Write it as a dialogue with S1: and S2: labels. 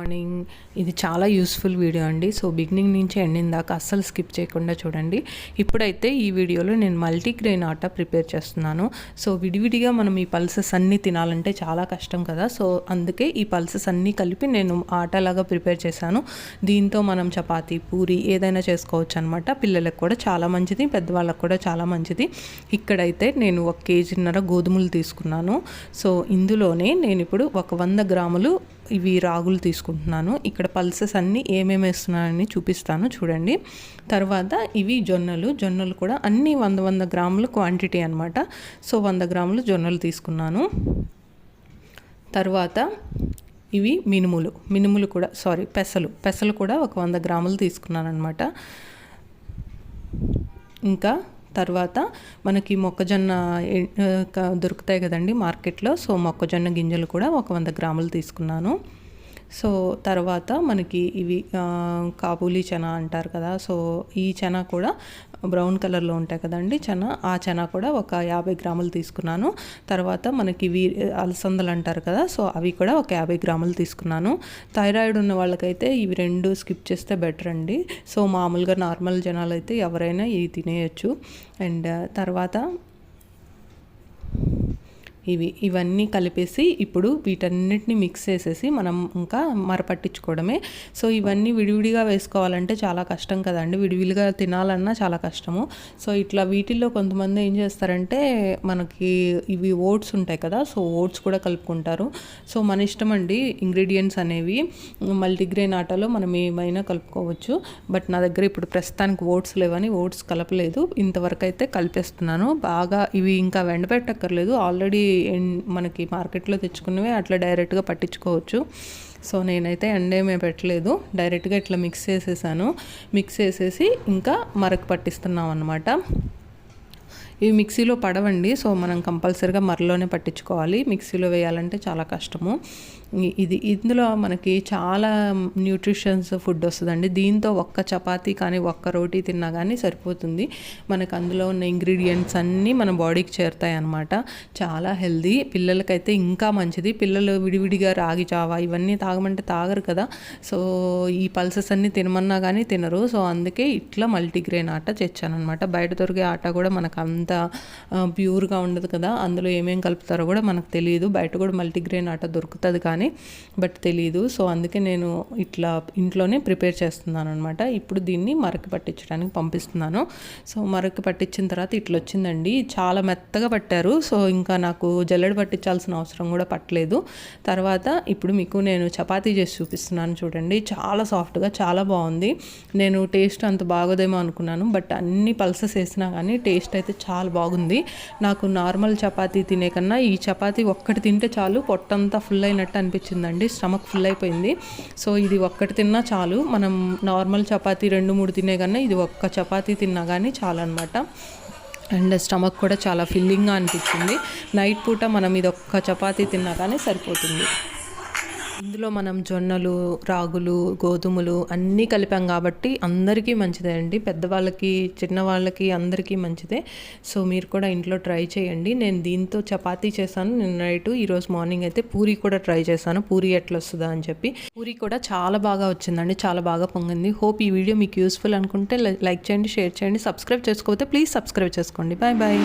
S1: Morning ఇది చాలా useful video అండి. సో బిగినింగ్ నుంచి ఎండింగ్ దాకా అస్సలు స్కిప్ చేయకుండా చూడండి. ఇప్పుడైతే ఈ వీడియోలో నేను మల్టీగ్రెయిన్ ఆటా ప్రిపేర్ చేస్తున్నాను. సో విడివిడిగా మనం ఈ పల్సెస్ అన్నీ తినాలంటే చాలా కష్టం కదా. సో అందుకే ఈ పల్సెస్ అన్నీ కలిపి నేను ఆటలాగా ప్రిపేర్ చేశాను. దీంతో మనం చపాతి పూరి ఏదైనా చేసుకోవచ్చు అనమాట పిల్లలకు కూడా చాలా మంచిది పెద్దవాళ్ళకు కూడా చాలా మంచిది. ఇక్కడైతే నేను ఒక కేజీన్నర గోధుమలు తీసుకున్నాను. సో ఇందులోనే నేను ఇప్పుడు ఒక వంద గ్రాములు ఇవి రాగులు తీసుకుంటున్నాను. ఇక్కడ పల్సెస్ అన్నీ ఏమేమి వేస్తున్నానని చూపిస్తాను చూడండి. తర్వాత ఇవి జొన్నలు. జొన్నలు కూడా అన్నీ వంద వంద గ్రాముల క్వాంటిటీ అనమాట సో వంద గ్రాములు జొన్నలు తీసుకున్నాను. తర్వాత ఇవి మినుములు. మినుములు కూడా సారీ పెసలు. పెసలు కూడా ఒక వంద గ్రాములు తీసుకున్నాను అనమాట ఇంకా తర్వాత మనకి మొక్కజొన్న దొరుకుతాయి కదండి మార్కెట్లో. సో మొక్కజొన్న గింజలు కూడా ఒక వంద గ్రాములు తీసుకున్నాను. సో తర్వాత మనకి ఇవి కాబూలీ చనా అంటారు కదా సో ఈ చనా కూడా బ్రౌన్ కలర్లో ఉంటాయి కదండి చనా ఆ చనా కూడా ఒక యాభై గ్రాములు తీసుకున్నాను. తర్వాత మనకి ఇవి అలసందలు అంటారు కదా సో అవి కూడా ఒక యాభై గ్రాములు తీసుకున్నాను. థైరాయిడ్ ఉన్న వాళ్ళకైతే ఇవి రెండు స్కిప్ చేస్తే బెటర్ అండి. సో మామూలుగా నార్మల్ జనాలు అయితే ఎవరైనా ఇవి తినేయచ్చు. అండ్ తర్వాత ఇవి ఇవన్నీ కలిపేసి ఇప్పుడు వీటన్నిటిని మిక్స్ చేసేసి మనం ఇంకా మరపట్టించుకోవడమే. సో ఇవన్నీ విడివిడిగా వేసుకోవాలంటే చాలా కష్టం కదండి. విడివిడిగా తినాలన్నా చాలా కష్టము. సో ఇట్లా వీటిల్లో కొంతమంది ఏం చేస్తారంటే మనకి ఇవి ఓట్స్ ఉంటాయి కదా సో ఓట్స్ కూడా కలుపుకుంటారు. సో మన ఇష్టం అండి ఇంగ్రీడియంట్స్ అనేవి. మల్టీగ్రెయిన్ ఆటలో మనం ఏమైనా కలుపుకోవచ్చు. బట్ నా దగ్గర ఇప్పుడు ప్రస్తుతానికి ఓట్స్ లేవని ఓట్స్ కలపలేదు. ఇంతవరకు అయితే కలిపేస్తున్నాను. బాగా ఇవి ఇంకా వెండపెట్టక్కర్లేదు ఆల్రెడీ మనకి మార్కెట్లో తెచ్చుకున్నవి అట్లా డైరెక్ట్గా పట్టించుకోవచ్చు. సో నేనైతే ఎండేమే పెట్టలేదు. డైరెక్ట్గా ఇట్లా మిక్స్ చేసేసాను. మిక్స్ చేసేసి ఇంకా మరక పట్టిస్తున్నాం అనమాట ఇవి మిక్సీలో పడవండి. సో మనం కంపల్సరీగా మరలోనే పట్టించుకోవాలి. మిక్సీలో వేయాలంటే చాలా కష్టము. ఇది ఇందులో మనకి చాలా న్యూట్రిషన్స్ ఫుడ్ వస్తుందండి. దీంతో ఒక్క చపాతీ కానీ ఒక్క రోటీ తిన్నా కానీ సరిపోతుంది. మనకు అందులో ఉన్న ఇంగ్రీడియంట్స్ అన్నీ మన బాడీకి చేరుతాయి అన్నమాట చాలా హెల్దీ. పిల్లలకైతే ఇంకా మంచిది. పిల్లలు విడివిడిగా రాగి చావా ఇవన్నీ తాగమంటే తాగరు కదా. సో ఈ పల్సెస్ అన్నీ తినమన్నా కానీ తినరు. సో అందుకే ఇట్లా మల్టీగ్రెయిన్ ఆట తెచ్చానమాట బయట దొరికే ఆట కూడా మనకు అంత ప్యూర్గా ఉండదు కదా అందులో ఏమేమి కలుపుతారో కూడా మనకు తెలియదు బయట కూడా మల్టీగ్రెయిన్ ఆట దొరుకుతుంది కానీ బట్ తెలియదు సో అందుకే నేను ఇట్లా ఇంట్లోనే ప్రిపేర్ చేస్తున్నాను అనమాట ఇప్పుడు దీన్ని మరక పట్టించడానికి పంపిస్తున్నాను. సో మరక పట్టించిన తర్వాత ఇట్లా వచ్చిందండి. చాలా మెత్తగా పట్టారు. సో ఇంకా నాకు జల్లెడ పట్టించాల్సిన అవసరం కూడా పట్టలేదు. తర్వాత ఇప్పుడు మీకు నేను చపాతీ చేసి చూపిస్తున్నాను చూడండి. చాలా సాఫ్ట్గా చాలా బాగుంది. నేను టేస్ట్ అంత బాగోదేమో అనుకున్నాను. బట్ అన్ని పల్సెస్ వేసినా కానీ టేస్ట్ అయితే చాలా చాలా బాగుంది. నాకు నార్మల్ చపాతీ తినే కన్నా ఈ చపాతీ ఒక్కటి తింటే చాలు పొట్టంతా ఫుల్ అయినట్టు అనిపించిందండి. స్టమక్ ఫుల్ అయిపోయింది. సో ఇది ఒక్కటి తిన్నా చాలు. మనం నార్మల్ చపాతీ రెండు మూడు తినే కన్నా ఇది ఒక్క చపాతీ తిన్నా కానీ చాలు అనమాట అండ్ స్టమక్ కూడా చాలా ఫిల్లింగ్గా అనిపించింది. నైట్ పూట మనం ఇది ఒక్క చపాతీ తిన్నా కానీ సరిపోతుంది. ఇందులో మనం జొన్నలు రాగులు గోధుమలు అన్నీ కలిపాం కాబట్టి అందరికీ మంచిదే అండి. పెద్దవాళ్ళకి చిన్నవాళ్ళకి అందరికీ మంచిదే. సో మీరు కూడా ఇంట్లో ట్రై చేయండి. నేను దీంతో చపాతీ చేశాను. నిన్న నైట్ ఈరోజు మార్నింగ్ అయితే పూరి కూడా ట్రై చేశాను. పూరి ఎట్లా వస్తుందా అని చెప్పి. పూరి కూడా చాలా బాగా వచ్చిందండి. చాలా బాగా పొంగింది. హోప్ ఈ వీడియో మీకు యూస్ఫుల్ అనుకుంటే లైక్ చేయండి షేర్ చేయండి సబ్స్క్రైబ్ చేసుకోకపోతే ప్లీజ్ సబ్స్క్రైబ్ చేసుకోండి. Bye bye.